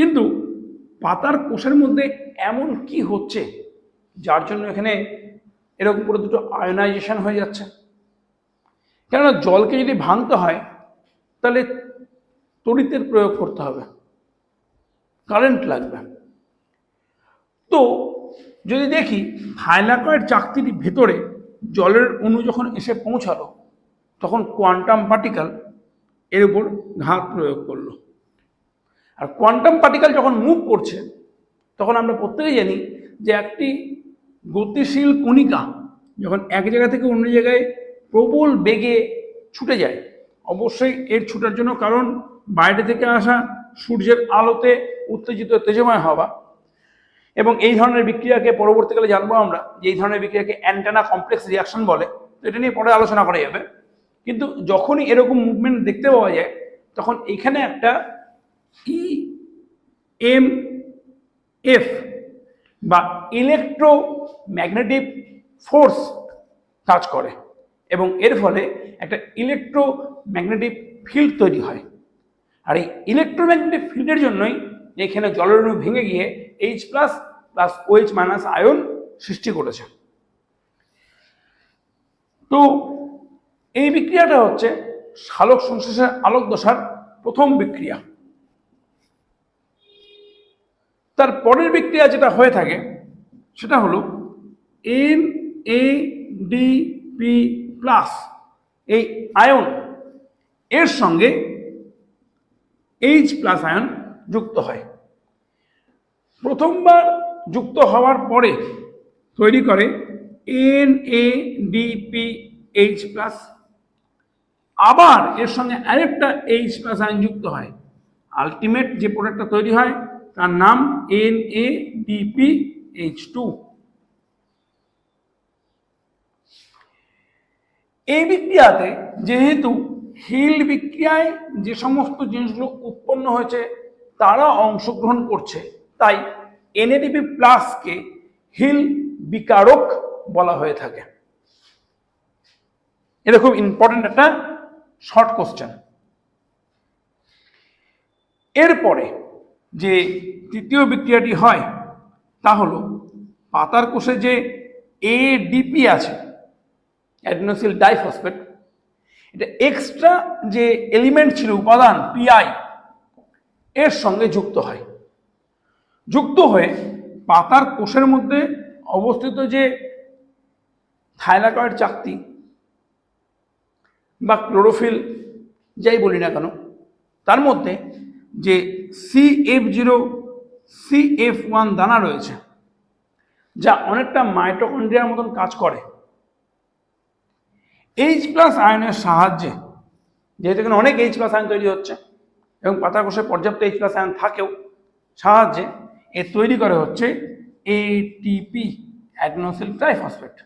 কিন্তু পাতার কোষের মধ্যে এমন কি হচ্ছে, যার জন্য এখানে এরকম করে দুটো আয়নাইজেশন হয়ে যাচ্ছে? কেননা জলকে যদি ভাঙতে হয়, তাহলে তড়িতের প্রয়োগ করতে হবে, কারেন্ট লাগবে। তো যদি দেখি থাইলাকয়েড চাকতির ভেতরে জলের অণু যখন এসে পৌঁছালো, তখন কোয়ান্টাম পার্টিকাল এর উপর ঘাত প্রয়োগ করল। আর কোয়ান্টাম পার্টিকেল যখন মুভ করছে, তখন আমরা প্রত্যেকেই জানি যে একটি গতিশীল কণিকা যখন এক জায়গা থেকে অন্য জায়গায় প্রবল বেগে ছুটে যায়, অবশ্যই এর ছুটার জন্য কারণ বাইরে থেকে আসা সূর্যের আলোতে উত্তেজিত, তেজময় হওয়া। এবং এই ধরনের বিক্রিয়াকে পরবর্তীকালে জানব আমরা যে এই ধরনের বিক্রিয়াকে অ্যান্টেনা কমপ্লেক্স রিয়াকশন বলে। তো এটা নিয়ে পরে আলোচনা করা যাবে। কিন্তু যখনই এরকম মুভমেন্ট দেখতে পাওয়া যায়, তখন এখানে একটা ই এম এফ বা ইলেকট্রোম্যাগনেটিক ফোর্স কাজ করে এবং এর ফলে একটা ইলেকট্রোম্যাগনেটিক ফিল্ড তৈরি হয়। আর এই ইলেকট্রোম্যাগনেটিক ফিল্ডের জন্যই এখানে জলের অণু ভেঙে গিয়ে H plus plus OH minus ion সৃষ্টি করেছে। তো এই বিক্রিয়াটা হচ্ছে সালোক সংশ্লেষের আলোক দশার প্রথম বিক্রিয়া। তার পরের বিক্রিয়া যেটা হয়ে থাকে, সেটা হলো N A D P plus এই আয়ন, এর সঙ্গে এইচ প্লাস আয়ন যুক্ত হয়। প্রথমবার যুক্ত হওয়ার পরে তৈরি করে N A DP H plus আবার এর সঙ্গে আরেকটা এইচ প্লাস আয়ন যুক্ত হয়। আলটিমেট যে প্রোডাক্টটা তৈরি হয় তার নাম N A DP H two এই বিক্রিয়াতে যেহেতু হিল বিক্রিয়ায় যে সমস্ত জিনিসগুলো উৎপন্ন হয়েছে, তারা অংশগ্রহণ করছে, তাই এনএডিপি প্লাসকে হিল বিকারক বলা হয়ে থাকে। এটা খুব ইম্পর্টেন্ট একটা শর্ট কোশ্চেন এরপরে যে তৃতীয় বিক্রিয়াটি হয়, তা হলো পাতার কোষে যে এডিপি আছে অ্যাডিনোসিল ডাইফসফেট এটা এক্সট্রা যে এলিমেন্ট ছিল, উপাদান পিআই এর সঙ্গে যুক্ত হয়। যুক্ত হয়ে পাতার কোষের মধ্যে অবস্থিত যে থাইলাকয়েড চাকতি বা ক্লোরোফিল, যাই বলি না কেন, তার মধ্যে যে C F zero C F one দানা রয়েছে, যা অনেকটা মাইটোকন্ড্রিয়ার মতন কাজ করে। এইচ প্লাস আয়নের সাহায্যে, যেহেতু এখানে অনেক এইচ প্লাস আয়ন তৈরি হচ্ছে, এবং পাতা কোষে পর্যাপ্ত এইচ প্লাস আয়ন থাকেও, সাহায্যে এ তৈরি করে হচ্ছে এটিপি অ্যাডনোসিল ট্রাইফসফেট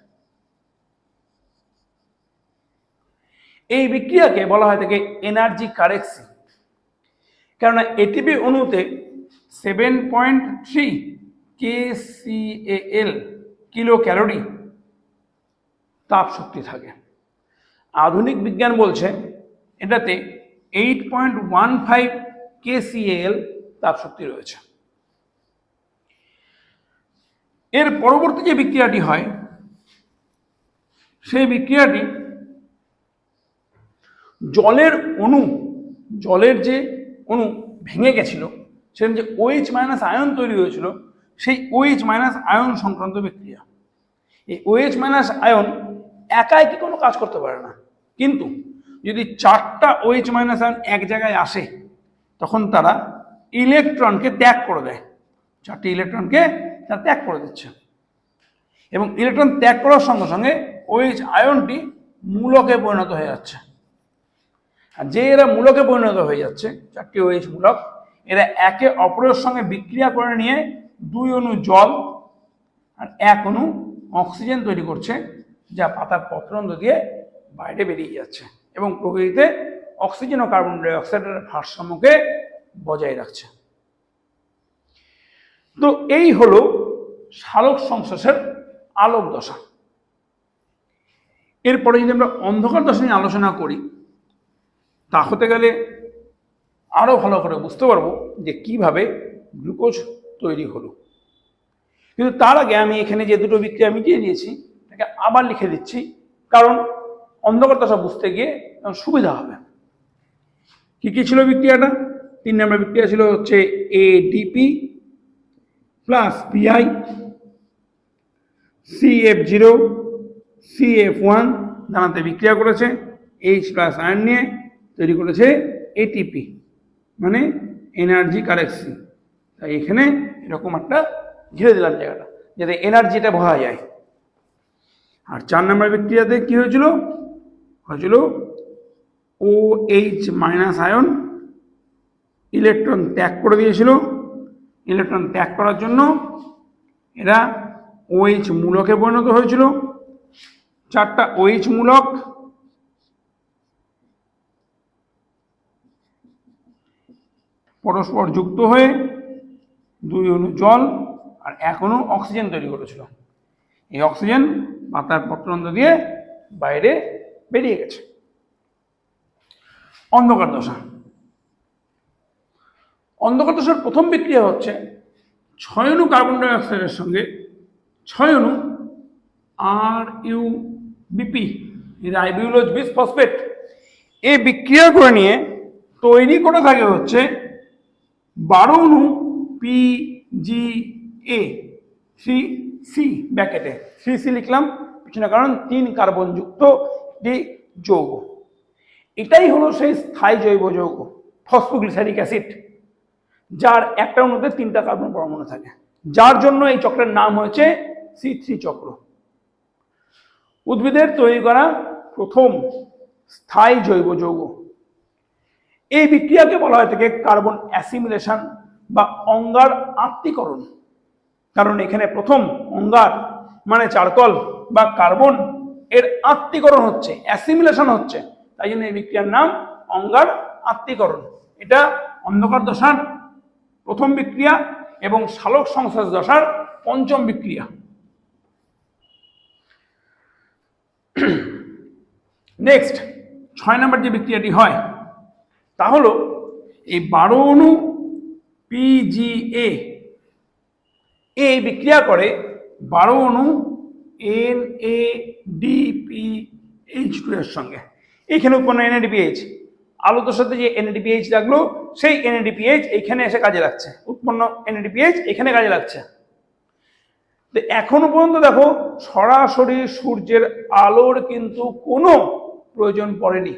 এই বিক্রিয়াকে বলা হয় থাকে এনার্জি কারেক্সি কেননা এটিপি অণুতে seven point three K L kilo calorie তাপ শক্তি থাকে। আধুনিক বিজ্ঞান বলছে এটাতে eight point one five KCL তাপশক্তি রয়েছে। এর পরবর্তী যে বিক্রিয়াটি হয়, সেই বিক্রিয়াটি জলের অণু, জলের যে অণু ভেঙে গেছিল সেখানে যে ওএইচ মাইনাস আয়ন তৈরি হয়েছিল, সেই ওএইচ মাইনাস আয়ন সংক্রান্ত বিক্রিয়া। এই ওএইচ মাইনাস আয়ন একাই কি কোনো কাজ করতে পারে না। কিন্তু যদি চারটা ওএইচ মাইনাস আয়ন এক জায়গায় আসে, তখন তারা ইলেকট্রনকে ত্যাগ করে দেয়। চারটি ইলেকট্রনকে তারা ত্যাগ করে দিচ্ছে। এবং ইলেকট্রন ত্যাগ করার সঙ্গে সঙ্গে ওএইচ আয়নটি মূলকে পরিণত হয়ে যাচ্ছে। আর যে এরা মূলকে পরিণত হয়ে যাচ্ছে, চারটি ওএইচ মূলক, এরা একে অপরের সঙ্গে বিক্রিয়া করে নিয়ে দুই অণু জল আর এক অণু অক্সিজেন তৈরি করছে, যা পাতার পত্রন্দ দিয়ে বাইরে বেরিয়ে যাচ্ছে এবং প্রকৃতিতে অক্সিজেন ও কার্বন ডাইঅক্সাইডের ভারসাম্যকে বজায় রাখছে। তো এই হলো সালোক সংশ্লেষের আলোক দশা। এরপরে যদি আমরা অন্ধকার দশা নিয়ে আলোচনা করি তা হতে গেলে আরও ভালো করে বুঝতে পারব যে কীভাবে গ্লুকোজ তৈরি হলো। কিন্তু তার আগে আমি এখানে যে দুটো বিক্রিয়া মিটিয়ে দিয়েছি তাকে আবার লিখে দিচ্ছি, কারণ অন্ধকার দশা বুঝতে গিয়ে সুবিধা হবে। কি কি ছিল বিক্রিয়াটা? তিন নম্বর বিক্রিয়া ছিল হচ্ছে ADP plus PI CF zero CF one দানাতে বিক্রিয়া করেছে এইচ প্লাস আয়ন নিয়ে তৈরি করেছে এটিপি মানে এনার্জি কারেক্সি তাই এখানে এরকম একটা ঘিরে দিলাম জায়গাটা, যাতে এনার্জিটা বোঝা যায়। আর চার নম্বর বিক্রিয়াতে কি হয়েছিল? হয়েছিল O H minus ion electron ত্যাগ করে দিয়েছিল। ইলেকট্রন ত্যাগ করার জন্য এরা ওএইচ মূলকে পরিণত হয়েছিল। চারটা ওএইচ মূলক পরস্পর যুক্ত হয়ে দুই অণু জল আর এক অক্সিজেন তৈরি করেছিল। এই অক্সিজেন পাতার পত্রন্দ দিয়ে বাইরে বেরিয়ে গেছে। অন্ধকার দশা। অন্ধকার দশার প্রথম বিক্রিয়া হচ্ছে ছয় অণু কার্বন ডাইঅক্সাইডের সঙ্গে ছয় অণু R U BP ribulose bis phosphate. এই বিক্রিয়া করে নিয়ে তৈরি করে থাকে হচ্ছে বারো অণু P G A three C ব্যাকেটে। Three C লিখলাম, পিছনে কারণ তিন কার্বনযুক্ত একটি যৌগ। এটাই হলো সেই স্থায়ী জৈব যৌগ, ফসফোগ্লিসারিক অ্যাসিড, যার একটা অণুতে তিনটা কার্বন পরমাণু থাকে। যার জন্য এই চক্রের নাম হয়েছে সি থ্রি চক্র। উদ্ভিদের তৈরি করা প্রথম স্থায়ী জৈব যৌগ। এই বিক্রিয়াকে বলা হয় থেকে কার্বন অ্যাসিমিলেশন বা অঙ্গার আত্মীকরণ। কারণ এখানে প্রথম অঙ্গার মানে চারকল বা কার্বন এর আত্মীকরণ হচ্ছে অ্যাসিমিলেশন হচ্ছে। তাই জন্য এই বিক্রিয়ার নাম অঙ্গার আত্মীকরণ। এটা অন্ধকার দশার প্রথম বিক্রিয়া এবং শালক সংশ্লেষ দশার পঞ্চম বিক্রিয়া। নেক্সট ছয় নম্বর যে বিক্রিয়াটি হয় তা হলো, এই বারো অণু পিজিএ এ বিক্রিয়া করে বারো অণু N A DP H two এর সঙ্গে। এইখানে উৎপন্ন এনএডিপিএইচ আলোতের সাথে যে এনএডিপিএইচ লাগল, সেই এনএডিপিএইচ এইখানে এসে কাজে লাগছে। উৎপন্ন এনএডিপিএইচ এখানে কাজে লাগছে। তো এখনও পর্যন্ত দেখো, সরাসরি সূর্যের আলোর কিন্তু কোনো প্রয়োজন পড়েনি।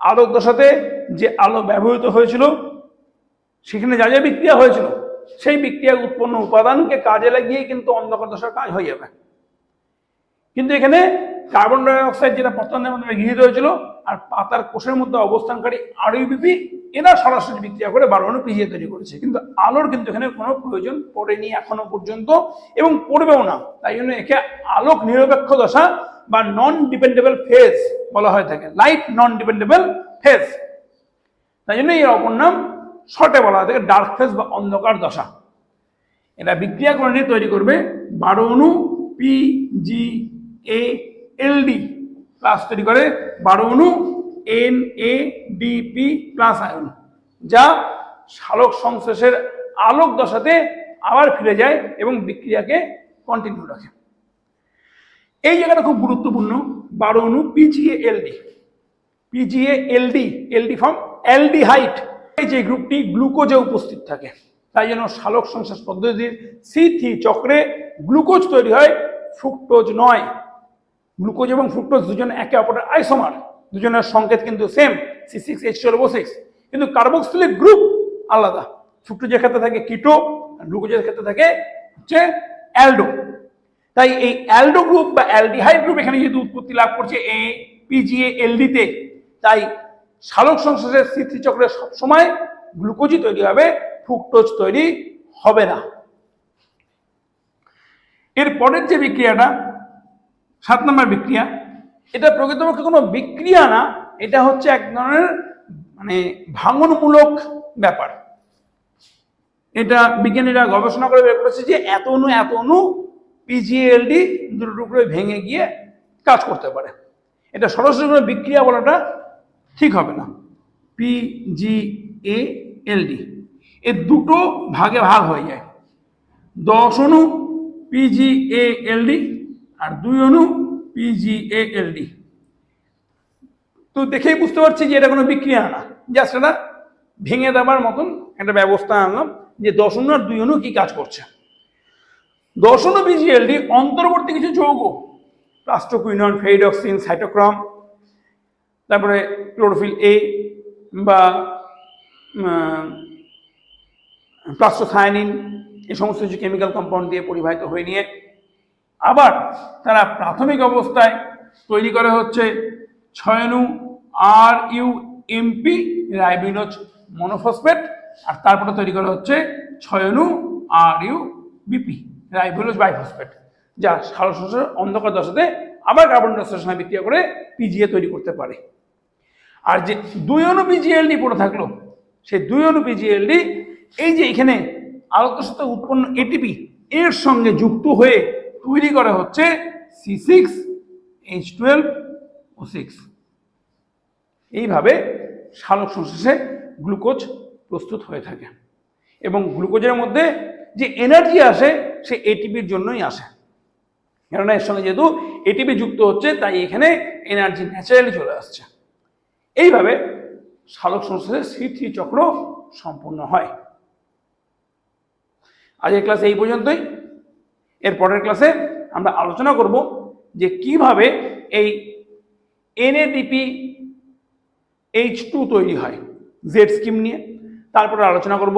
আলোক দশাতে যে আলো ব্যবহৃত হয়েছিল, সেখানে যা যা বিক্রিয়া হয়েছিল, সেই বিক্রিয়া উৎপন্ন উপাদানকে কাজে লাগিয়ে কিন্তু অন্ধকার দশার কাজ হয়ে যাবে। কিন্তু এখানে কার্বন ডাইঅক্সাইড যেটা পতনের মাধ্যমে গৃহীত হয়েছিল, আর পাতার কোষের মধ্যে অবস্থানকারী আরইউবিপি এরা সরাসরি বিক্রিয়া করে বারোয়াণু পিজিয়ে তৈরি করেছে। কিন্তু আলোর কিন্তু এখানে কোনো প্রয়োজন পড়েনি এখনও পর্যন্ত এবং পড়বেও না। তাই জন্য একে আলোক নিরপেক্ষ দশা বা নন ডিপেন্ডেবল ফেজ বলা হয়ে থাকে। লাইট নন ডিপেন্ডেবল ফেজ তাই জন্য এর অপর নাম শর্টে বলা হয় থাকে ডার্ক ফেজ বা অন্ধকার দশা। এটা বিক্রিয়া করে নিয়ে তৈরি করবে বারো অণু P G A L D plus তৈরি করে বারো অণু N A DP plus ion যা শালক সংশ্লেষের আলোক দশাতে আবার ফিরে যায় এবং বিক্রিয়াকে কন্টিনিউ রাখে। এই জায়গাটা খুব গুরুত্বপূর্ণ বারো অনু PGA LD PGA LD LD form aldehyde এই যে গ্রুপটি গ্লুকোজে উপস্থিত থাকে, তাই জন্য শালক সংশ্লেষ পদ্ধতির সি থ্রি চক্রে গ্লুকোজ তৈরি হয় ফ্রুক্টোজ নয়। গ্লুকোজ এবং ফ্রুক্টোজ দুজন একে অপরের আইসোমার, দুজনের সংকেত কিন্তু same C six H twelve six কিন্তু কার্বক্সিলিক গ্রুপ আলাদা, ফ্রুক্টোজের ক্ষেত্রে থাকে কিটো গ্লুকোজের ক্ষেত্রে থাকে হচ্ছে অ্যালডো। তাই এই অ্যালডো গ্রুপ বা অ্যালডিহাইড গ্রুপ এখানে যেহেতু উৎপত্তি লাভ করছে, এ পিজিএ এলডিতে তাই সালোক সংশ্লেষের স্মৃতি চক্রে সবসময় গ্লুকোজই তৈরি হবে, ফ্রুক্টোজ তৈরি হবে না। এর পরের যে বিক্রিয়াটা, সাত নম্বর বিক্রিয়া, এটা প্রকৃতপক্ষে কোনো বিক্রিয়া না, এটা হচ্ছে এক ধরনের মানে ভাঙনমূলক ব্যাপার। এটা বিজ্ঞানীরা গবেষণা করে বের করেছে যে এত অণু এত অণু পিজিএলডি দুটো টুকরো ভেঙে গিয়ে কাজ করতে পারে। এটা সরাসরি কোনো বিক্রিয়া বলাটা ঠিক হবে না। পিজিএএলডি এ দুটো ভাগে ভাগ হয়ে যায়। দশ অণু পিজিএএলডি আর দুই অণু পিজিএএলডি তো দেখেই বুঝতে পারছি যে এটা কোনো বিক্রিয়া না। জাস্ট এটা ভেঙে দেওয়ার মতন একটা ব্যবস্থা আনলাম যে দশ অণু আর দুই অণু কি কাজ করছে। দশ অণু বিজিএলডি অন্তর্বর্তী কিছু যৌগ। প্লাস্টোকুইনন ফেইডক্সিন সাইটোক্রম তারপরে ক্লোরোফিল এ বা প্লাস্টোথায়ানিন এই সমস্ত কিছু কেমিক্যাল কম্পাউন্ড দিয়ে পরিবাহিত হয়ে নিয়ে আবার তারা প্রাথমিক অবস্থায় তৈরি করা হচ্ছে ছয়নু R U MP ribulose monophosphate আর তারপরে তৈরি করা হচ্ছে ছয়নু আর ইউ বিপি রাইবিনোজ বাইফসফেট যা সারসংসার অন্ধকার দশাতে আবার কার্বন ডাইঅক্সাইডের সঙ্গে বিক্রিয়া করে পিজিএ তৈরি করতে পারে। আর যে দুই অণু পিজিএলডি পড়ে থাকল, সেই দুই অণু পিজিএলডি এই যে এখানে আলোকের সাথে উৎপন্ন এটিপি এর সঙ্গে যুক্ত হয়ে তৈরি করা হচ্ছে C six H twelve O six এইভাবে সালোক সংশ্লেষে গ্লুকোজ প্রস্তুত হয়ে থাকে। এবং গ্লুকোজের মধ্যে যে এনার্জি আসে সে এটিপির জন্যই আসে। কেননা এর সঙ্গে যেহেতু এটিপি যুক্ত হচ্ছে, তাই এখানে এনার্জি ন্যাচারালি চলে আসছে। এইভাবে সালোক সংশ্লেষের সি থ্রি চক্র সম্পূর্ণ হয়। আজকের ক্লাস এই পর্যন্তই। এর পরের ক্লাসে আমরা আলোচনা করব যে কীভাবে এই এনএডিপি এইচ টু তৈরি হয় জেড স্কিম নিয়ে। তারপরে আলোচনা করব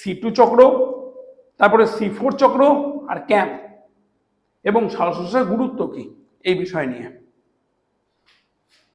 সি টু চক্র তারপরে সি ফোর চক্র আর ক্যাম্প এবং সালোক গুরুত্ব কী? এই বিষয় নিয়ে।